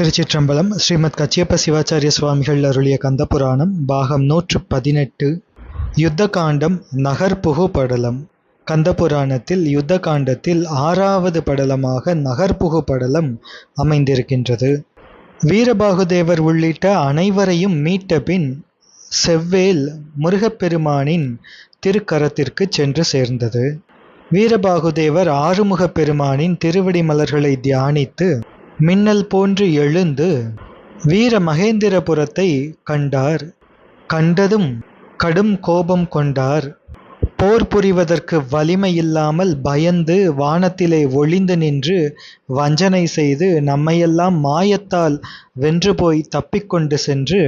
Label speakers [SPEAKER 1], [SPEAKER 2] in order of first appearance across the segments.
[SPEAKER 1] திருச்சிற்றம்பலம் ஸ்ரீமத் கச்சியப்ப சிவாச்சாரிய சுவாமிகள் அருளிய கந்தபுராணம் பாகம் நூற்று பதினெட்டு. யுத்த காண்டம் நகர்புகு படலம் கந்தபுராணத்தில் யுத்த காண்டத்தில் ஆறாவது படலமாக நகர்புகு படலம் அமைந்திருக்கின்றது. வீரபாகுதேவர் உள்ளிட்ட அனைவரையும் மீட்ட பின் செவ்வேல் முருகப்பெருமானின் திருக்கரத்திற்கு சென்று சேர்ந்தது. வீரபாகுதேவர் ஆறுமுகப் பெருமானின் திருவடி மலர்களை தியானித்து மின்னல் போன்று எழுந்து வீர மகேந்திரபுரத்தை கண்டார். கண்டதும் கடும் கோபம் கொண்டார். போர் புரிவதற்கு வலிமை இல்லாமல் பயந்து வானத்திலே ஒளிந்து நின்று வஞ்சனை செய்து நம்மையெல்லாம் மாயத்தால் வென்று போய் தப்பிக்கொண்டு சென்று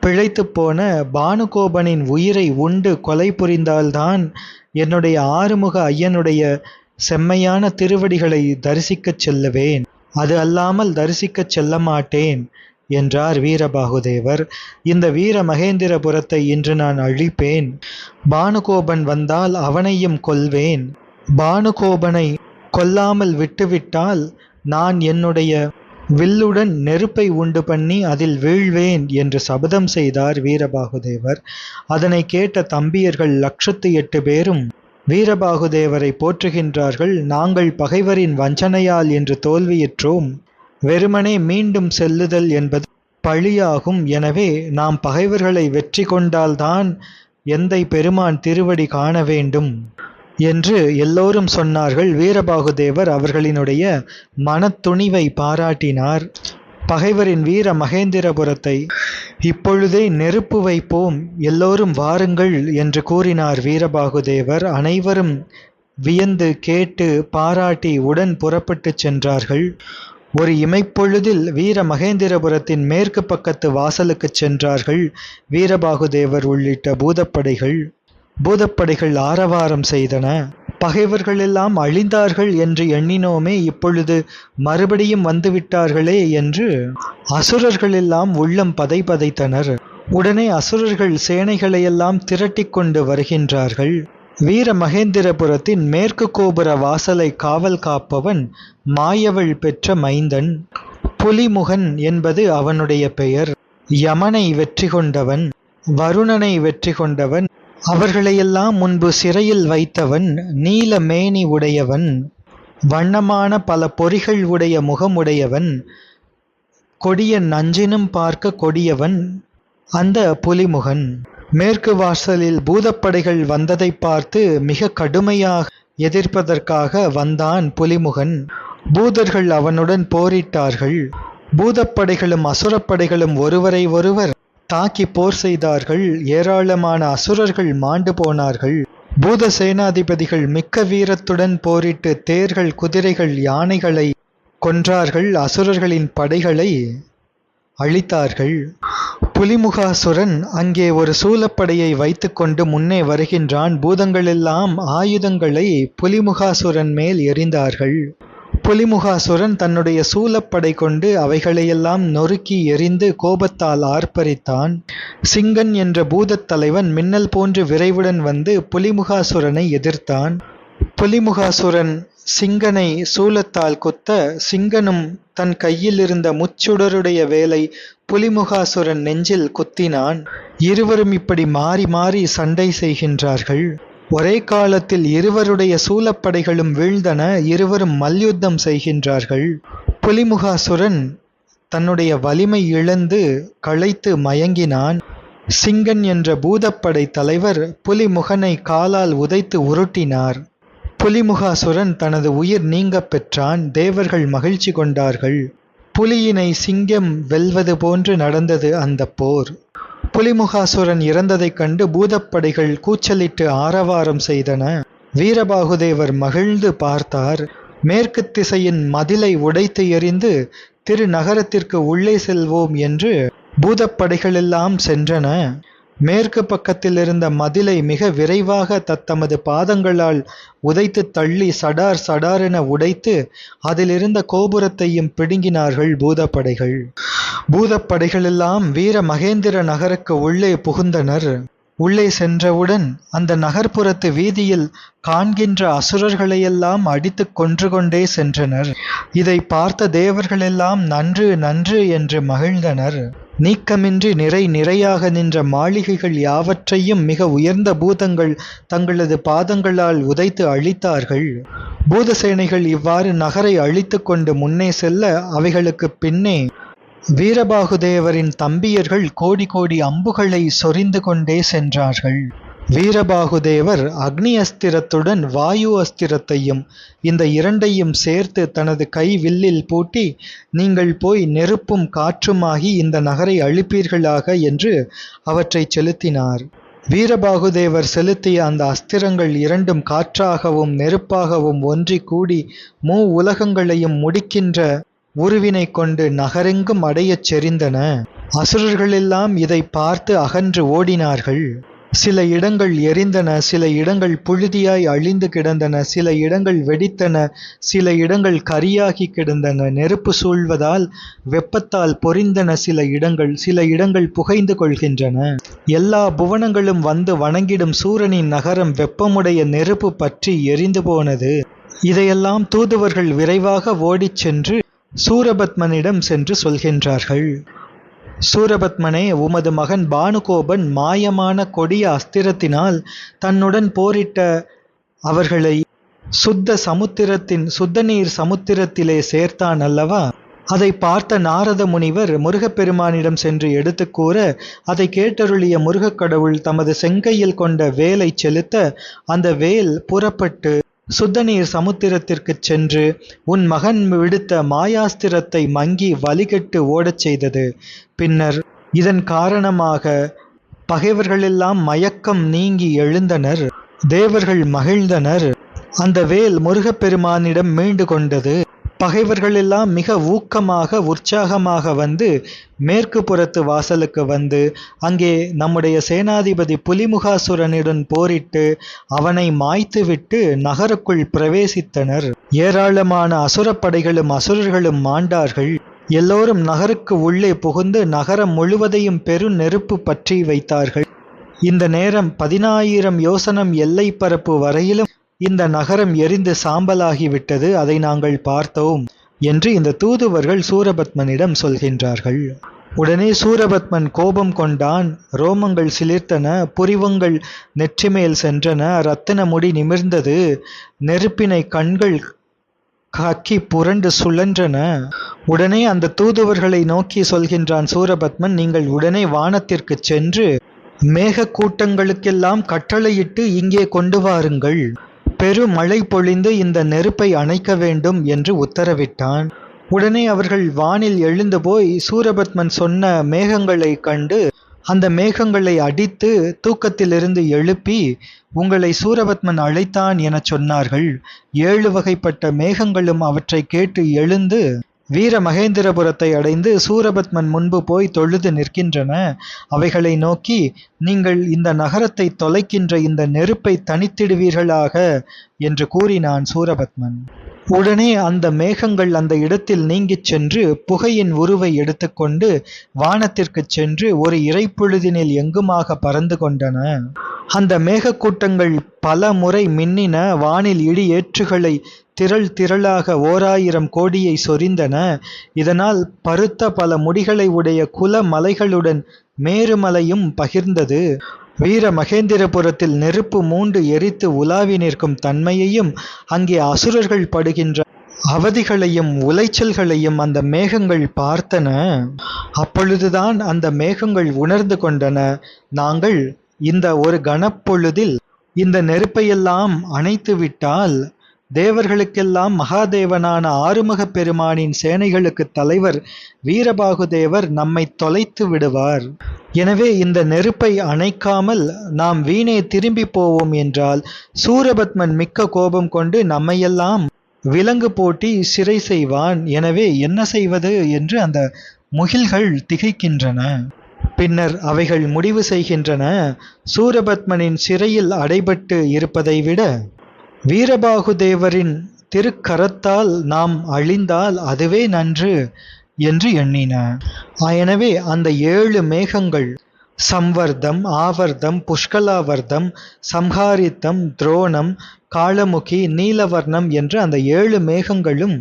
[SPEAKER 1] பிழைத்துப் போன பானுகோபனின் உயிரை உண்டு கொலை புரிந்தால்தான் என்னுடைய ஆறுமுக ஐயனுடைய செம்மையான திருவடிகளை தரிசிக்கச் செல்லுவேன். அது அல்லாமல் தரிசிக்கச் செல்ல மாட்டேன் என்றார் வீரபாகுதேவர். இந்த வீர மகேந்திரபுரத்தை இன்று நான் அழிப்பேன். பானுகோபன் வந்தால் அவனையும் கொல்வேன். பானுகோபனை கொல்லாமல் விட்டுவிட்டால் நான் என்னுடைய வில்லுடன் நெருப்பை உண்டு பண்ணி அதில் வீழ்வேன் என்று சபதம் செய்தார் வீரபாகுதேவர். அதனை கேட்ட தம்பியர்கள் லட்சத்து எட்டு பேரும் வீரபாகுதேவரை போற்றுகின்றார்கள் நாங்கள் பகைவரின் வஞ்சனையால் என்று தோல்வியுற்றோம். வெறுமனே மீண்டும் செல்லுதல் என்பது பழியாகும். எனவே நாம் பகைவர்களை வெற்றி கொண்டால்தான் எந்தை பெருமான் திருவடி காண வேண்டும் என்று எல்லோரும் சொன்னார்கள். வீரபாகுதேவர் அவர்களினுடைய மனத்துணிவை பாராட்டினார். பகைவரின் வீர மகேந்திரபுரத்தை இப்பொழுதே நெருப்பு வைப்போம் எல்லோரும் வாருங்கள் என்று கூறினார் வீரபாகுதேவர். அனைவரும் வியந்து கேட்டு பாராட்டி உடன் புறப்பட்டுச் சென்றார்கள். ஒரு இமைப்பொழுதில் வீர மகேந்திரபுரத்தின் மேற்கு பக்கத்து வாசலுக்குச் சென்றார்கள் வீரபாகுதேவர் உள்ளிட்ட பூதப்படைகள். பூதப்படைகள் ஆரவாரம் செய்தன. பகைவர்களெல்லாம் அழிந்தார்கள் என்று எண்ணினோமே இப்பொழுது மறுபடியும் வந்துவிட்டார்களே என்று அசுரர்களெல்லாம் உள்ளம் பதை பதைத்தனர். உடனே அசுரர்கள் சேனைகளையெல்லாம் திரட்டிக்கொண்டு வருகின்றார்கள். வீர மகேந்திரபுரத்தின் மேற்கு கோபுர வாசலை காவல் காப்பவன் மாயவள் பெற்ற மைந்தன். புலிமுகன் என்பது அவனுடைய பெயர். யமனை வெற்றி கொண்டவன். வருணனை வெற்றி கொண்டவன். அவர்களையெல்லாம் முன்பு சிறையில் வைத்தவன் நீல மேனி உடையவன் வண்ணமான பல பொறிகள் உடைய முகமுடையவன் கொடிய நஞ்சினும் பார்க்க கொடியவன் அந்த புலிமுகன். மேற்கு வாசலில் பூதப்படைகள் வந்ததை பார்த்து மிக கடுமையாக எதிர்ப்பதற்காக வந்தான் புலிமுகன். பூதர்கள் அவனுடன் போரிட்டார்கள். பூதப்படைகளும் அசுரப்படைகளும் ஒருவரை ஒருவர் தாக்கி போர் செய்தார்கள். ஏராளமான அசுரர்கள் மாண்டு போனார்கள். பூத சேனாதிபதிகள் மிக்க வீரத்துடன் போரிட்டு தேர்கள் குதிரைகள் யானைகளை கொன்றார்கள். அசுரர்களின் படைகளை அழித்தார்கள். புலிமுகாசுரன் அங்கே ஒரு சூலப்படையை வைத்துக்கொண்டு முன்னே வருகின்றான். பூதங்களெல்லாம் ஆயுதங்களை புலிமுகாசுரன் மேல் எறிந்தார்கள். புலிமுகாசுரன் தன்னுடைய சூலப்படை கொண்டு அவைகளையெல்லாம் நொறுக்கி எரிந்து கோபத்தால் ஆர்ப்பரித்தான். சிங்கன் என்ற பூதத் தலைவன் மின்னல் போன்று விரைவுடன் வந்து புலிமுகாசுரனை எதிர்த்தான். புலிமுகாசுரன் சிங்கனை சூலத்தால் குத்த சிங்கனும் தன் கையில் இருந்த முச்சுடருடைய வேலை புலிமுகாசுரன் நெஞ்சில் குத்தினான். இருவரும் இப்படி மாறி மாறி சண்டை செய்கின்றார்கள். ஒரே காலத்தில் இருவருடைய சூலப்படைகளும் வீழ்ந்தன இருவரும் மல்யுத்தம் செய்கின்றார்கள். புலிமுகாசுரன் தன்னுடைய வலிமை இழந்து களைத்து மயங்கினான். சிங்கன் என்ற பூதப்படை தலைவர் புலிமுகனை காலால் உதைத்து உருட்டினார். புலிமுகாசுரன் தனது உயிர் நீங்கப் பெற்றான் தேவர்கள் மகிழ்ச்சி கொண்டார்கள். புலியினை சிங்கம் வெல்வது போன்று நடந்தது அந்த போர். புலிமுகாசுரன் இறந்ததைக் கண்டு பூதப்படைகள் கூச்சலிட்டு ஆரவாரம் செய்தன. வீரபாகுதேவர் மகிழ்ந்து பார்த்தார். மேற்கு திசையின் மதிலை உடைத்து எறிந்து திருநகரத்திற்கு உள்ளே செல்வோம் என்று பூதப்படைகளெல்லாம் சென்றன. மேற்கு பக்கத்தில் இருந்த மதிலை மிக விரைவாக தத்தமது பாதங்களால் உதைத்து தள்ளி சடார் சடாரென உடைத்து அதிலிருந்த கோபுரத்தையும் பிடுங்கினார்கள் பூதப்படைகள். பூதப்படைகளெல்லாம் வீர மகேந்திர நகருக்கு உள்ளே புகுந்தனர். உள்ளே சென்றவுடன் அந்த நகர்ப்புறத்து வீதியில் காண்கின்ற அசுரர்களையெல்லாம் அடித்துக் கொன்று கொண்டே சென்றனர். இதை பார்த்த தேவர்களெல்லாம் நன்று நன்று என்று மகிழ்ந்தனர். நீக்கமின்றி நிறை நிறையாக நின்ற மாளிகைகள் யாவற்றையும் மிக உயர்ந்த பூதங்கள் தங்களது பாதங்களால் உதைத்து அழித்தார்கள். பூதசேனைகள் இவ்வாறு நகரை அழித்துக் கொண்டு முன்னே செல்ல அவைகளுக்குப் பின்னே வீரபாகுதேவரின் தம்பியர்கள் கோடி கோடி அம்புகளை சொரிந்து கொண்டே சென்றார்கள். வீரபாகுதேவர் அக்னி அஸ்திரத்துடன் வாயு அஸ்திரத்தையும் இந்த இரண்டையும் சேர்த்து தனது கை வில்லில் பூட்டி நீங்கள் போய் நெருப்பும் காற்றுமாகி இந்த நகரை அழிப்பீர்களாக என்று அவற்றை செலுத்தினார். வீரபாகுதேவர் செலுத்திய அந்த அஸ்திரங்கள் இரண்டும் காற்றாகவும் நெருப்பாகவும் ஒன்றி கூடி மூ உலகங்களையும் முடிக்கின்ற உருவினை கொண்டு நகரெங்கும் அடையச் செறிந்தன. அசுரர்களெல்லாம் இதை பார்த்து அகன்று ஓடினார்கள். சில இடங்கள் எரிந்தன சில இடங்கள் புழுதியாய் அழிந்து கிடந்தன சில இடங்கள் வெடித்தன சில இடங்கள் கரியாகி கிடந்தன. நெருப்பு சூழ்வதால் வெப்பத்தால் பொறிந்தன சில இடங்கள் சில இடங்கள் புகைந்து கொள்கின்றன. எல்லா புவனங்களும் வந்து வணங்கிடும் சூரனின் நகரம் வெப்பமுடைய நெருப்பு பற்றி எரிந்து போனது. இதையெல்லாம் தூதுவர்கள் விரைவாக ஓடிச் சென்று சூரபத்மனிடம் சென்று சொல்கின்றார்கள். சூரபத்மனே உமது மகன் பானுகோபன் மாயமான கொடிய அஸ்திரத்தினால் தன்னுடன் போரிட்ட அவர்களை சுத்த சமுத்திரத்தின் சுத்த நீர் சமுத்திரத்திலே சேர்த்தான் அல்லவா? அதை பார்த்த நாரத முனிவர் முருகப்பெருமானிடம் சென்று எடுத்து கூற அதை கேட்டருளிய முருகக் கடவுள் தமது செங்கையில் கொண்ட வேலை செலுத்த அந்த வேல் புறப்பட்டு சுத்தநீர் சமுத்திரத்திற்குச் சென்று உன் மகன் விடுத்த மாயாஸ்திரத்தை மங்கி வலிகெட்டு ஓடச் செய்தது. பின்னர் இதன் காரணமாக பகைவர்களெல்லாம் மயக்கம் நீங்கி எழுந்தனர். தேவர்கள் மகிழ்ந்தனர். அந்த வேல் முருகப்பெருமானிடம் மீண்டு கொண்டது. பகைவர்கள் எல்லாம் மிக ஊக்கமாக உற்சாகமாக வந்து மேற்கு புறத்து வாசலுக்கு வந்து அங்கே நம்முடைய சேனாதிபதி புலிமுகாசுரனுடன் போரிட்டு அவனை மாய்த்துவிட்டு நகருக்குள் பிரவேசித்தனர். ஏராளமான அசுரப்படைகளும் அசுரர்களும் மாண்டார்கள். எல்லோரும் நகருக்கு உள்ளே புகுந்து நகரம் முழுவதையும் பெரு நெருப்பு பற்றி வைத்தார்கள். இந்த நேரம் பதினாயிரம் யோசனம் எல்லை பரப்பு வரையிலும் இந்த நகரம் எரிந்து சாம்பலாகிவிட்டது அதை நாங்கள் பார்த்தோம் என்று இந்த தூதுவர்கள் சூரபத்மனிடம் சொல்கின்றார்கள். உடனே சூரபத்மன் கோபம் கொண்டான். ரோமங்கள் சிலிர்த்தன புரிவங்கள் நெற்றிமேல் சென்றன இரத்தின முடி நிமிர்ந்தது நெருப்பினை கண்கள் கக்கி புரண்டு சுழன்றன. உடனே அந்த தூதுவர்களை நோக்கி சொல்கின்றான் சூரபத்மன் நீங்கள் உடனே வானத்திற்குச் சென்று மேக கூட்டங்களுக்கெல்லாம் கட்டளையிட்டு இங்கே கொண்டு வாருங்கள். பெருமழை பொழிந்து இந்த நெருப்பை அணைக்க வேண்டும் என்று உத்தரவிட்டான். உடனே அவர்கள் வானில் எழுந்து போய் சூரபத்மன் சொன்ன மேகங்களை கண்டு அந்த மேகங்களை அடித்து தூக்கத்திலிருந்து எழுப்பி உங்களை சூரபத்மன் அழைத்தான் எனச் சொன்னார்கள். ஏழு வகைப்பட்ட மேகங்களும் அவற்றை கேட்டு எழுந்து வீர மகேந்திரபுரத்தை அடைந்து சூரபத்மன் முன்பு போய் தொழுது நிற்கின்றன. அவைகளை நோக்கி நீங்கள் இந்த நகரத்தை தொலைக்கின்ற இந்த நெருப்பை தனித்திடுவீர்களாக என்று கூறினான் சூரபத்மன். உடனே அந்த மேகங்கள் அந்த இடத்தில் நீங்கிச் சென்று புகையின் உருவை எடுத்துக்கொண்டு வானத்திற்குச் சென்று ஒரு இறைப்பொழுதினில் எங்குமாக பறந்து கொண்டன. அந்த மேகக்கூட்டங்கள் பல முறை மின்னின வானில் இடி ஏற்றுகளை திரள் திரளாக ஓராயிரம் கோடியை சொரிந்தன. இதனால் பருத்த பல முடிகளை உடைய குல மலைகளுடன் மேருமலையும் பகிர்ந்தது. வீர மகேந்திரபுரத்தில் நெருப்பு மூண்டு எரித்து உலாவி நிற்கும் தன்மையையும் அங்கே அசுரர்கள் படுகின்ற அவதிகளையும் உளைச்சல்களையும் அந்த மேகங்கள் பார்த்தன. அப்பொழுதுதான் அந்த மேகங்கள் உணர்ந்து கொண்டன. நாங்கள் இந்த ஒரு கணப்பொழுதில் இந்த நெருப்பையெல்லாம் அணைத்து விட்டால் தேவர்களுக்கெல்லாம் மகாதேவனான ஆறுமுகப் பெருமானின் சேனைகளுக்கு தலைவர் வீரபாகுதேவர் நம்மை தொலைத்து விடுவார். எனவே இந்த நெருப்பை அணைக்காமல் நாம் வீணே திரும்பி போவோம் என்றால் சூரபத்மன் மிக்க கோபம் கொண்டு நம்மையெல்லாம் விலங்கு போட்டி சிறை செய்வான். எனவே என்ன செய்வது என்று அந்த முகில்கள் திகைக்கின்றன. பின்னர் அவைகள் முடிவு செய்கின்றன. சூரபத்மனின் சிறையில் அடைபட்டு இருப்பதை விட வீரபாகுதேவரின் திருக்கரத்தால் நாம் அழிந்தால் அதுவே நன்று என்று எண்ணின. எனவே அந்த ஏழு மேகங்கள் சம்வர்தம் ஆவர்தம் புஷ்கலாவர்தம் சம்ஹாரித்தம் துரோணம் காலமுகி நீலவர்ணம் என்ற அந்த ஏழு மேகங்களும்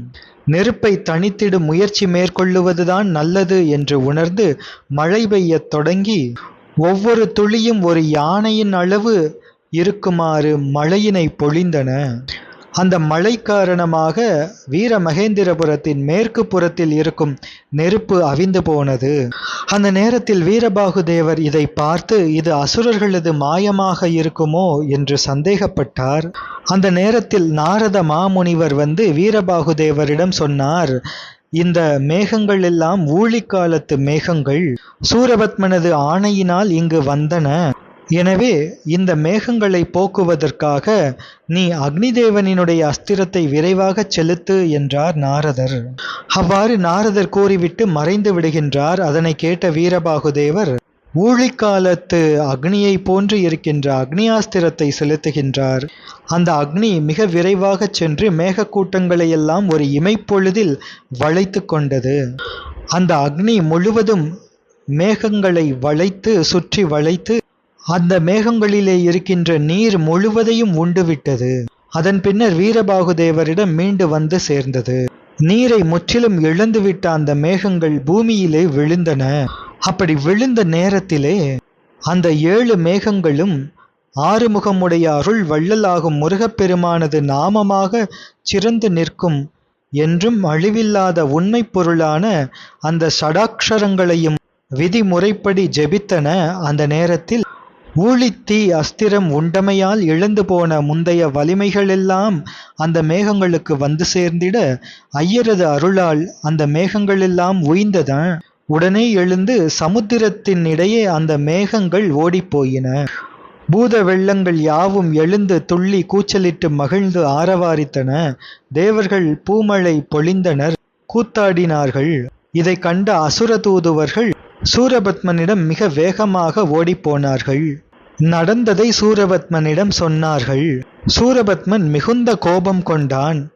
[SPEAKER 1] நெருப்பை தனித்திடும் முயற்சி மேற்கொள்ளுவதுதான் நல்லது என்று உணர்ந்து மழை பெய்யத் தொடங்கி ஒவ்வொரு துளியும் ஒரு யானையின் அளவு இருக்குமாறு மழையினை பொழிந்தன. அந்த மழை காரணமாக வீர மகேந்திரபுரத்தின் மேற்கு புறத்தில் இருக்கும் நெருப்பு அவிந்து போனது. அந்த நேரத்தில் வீரபாகு தேவர் இதை பார்த்து இது அசுரர்களது மாயமாக இருக்குமோ? என்று சந்தேகப்பட்டார். அந்த நேரத்தில் நாரத மாமுனிவர் வந்து வீரபாகு தேவரிடம் சொன்னார் இந்த மேகங்கள் எல்லாம் ஊழிக்காலத்து மேகங்கள். சூரபத்மனது ஆணையினால் இங்கு வந்தன. எனவே இந்த மேகங்களை போக்குவதற்காக நீ அக்னிதேவனினுடைய அஸ்திரத்தை விரைவாக செலுத்து என்றார் நாரதர். அவ்வாறு நாரதர் கூறிவிட்டு மறைந்து விடுகின்றார். அதனை கேட்ட வீரபாகுதேவர் ஊழிக்காலத்து அக்னியை போன்று இருக்கின்ற அக்னியாஸ்திரத்தை செலுத்துகின்றார். அந்த அக்னி மிக விரைவாக சென்று மேகக்கூட்டங்களை எல்லாம் ஒரு இமைப்பொழுதில் வளைத்து கொண்டது. அந்த அக்னி முழுவதும் மேகங்களை வளைத்து சுற்றி வளைத்து அந்த மேகங்களிலே இருக்கின்ற நீர் முழுவதையும் உண்டுவிட்டது. அதன் பின்னர் வீரபாகுதேவரிடம் மீண்டு வந்து சேர்ந்தது. நீரை முற்றிலும் இழந்துவிட்ட அந்த மேகங்கள் பூமியிலே விழுந்தன. அப்படி விழுந்த நேரத்திலே அந்த ஏழு மேகங்களும் ஆறுமுகமுடைய அருள் வள்ளலாகும் முருகப்பெருமானது நாமமாக சிறந்து நிற்கும் என்றும் அழிவில்லாத உண்மை பொருளான அந்த சடாக்ஷரங்களையும் விதிமுறைப்படி ஜெபித்தன அந்த நேரத்தில் ஊழித்தீ அஸ்திரம் உண்டமையால் இழந்து போன முந்தைய வலிமைகளெல்லாம் அந்த மேகங்களுக்கு வந்து சேர்ந்திட ஐயரது அருளால் அந்த மேகங்களெல்லாம் உயிந்ததன் உடனே எழுந்து சமுத்திரத்தின் இடையே அந்த மேகங்கள் ஓடிப்போயின. பூத வெள்ளங்கள் யாவும் எழுந்து துள்ளி கூச்சலிட்டு மகிழ்ந்து ஆரவாரித்தன. தேவர்கள் பூமழை பொழிந்தனர் கூத்தாடினார்கள். இதை கண்ட அசுர தூதுவர்கள் சூரபத்மனிடம் மிக வேகமாக ஓடிப்போனார்கள். நடந்ததை சூரபத்மனிடம் சொன்னார்கள். சூரபத்மன் மிகுந்த கோபம் கொண்டான்.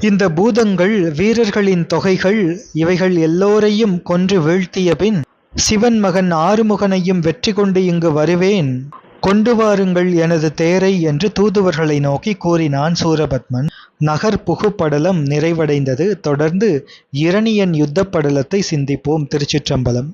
[SPEAKER 1] இந்த பூதங்கள் வீரர்களின் தொகைகள் இவைகள் எல்லோரையும் கொன்று வீழ்த்திய பின் சிவன் மகன் ஆறுமுகனையும் வெற்றி கொண்டு இங்கு வருவேன். கொண்டு வாருங்கள் எனது தேரை என்று தூதுவர்களை நோக்கி கூறினான் சூரபத்மன். நகர் புகுப்படலம் நிறைவடைந்தது. தொடர்ந்து இரணியன் யுத்த படலத்தை சிந்திப்போம் திருச்சிற்றம்பலம்.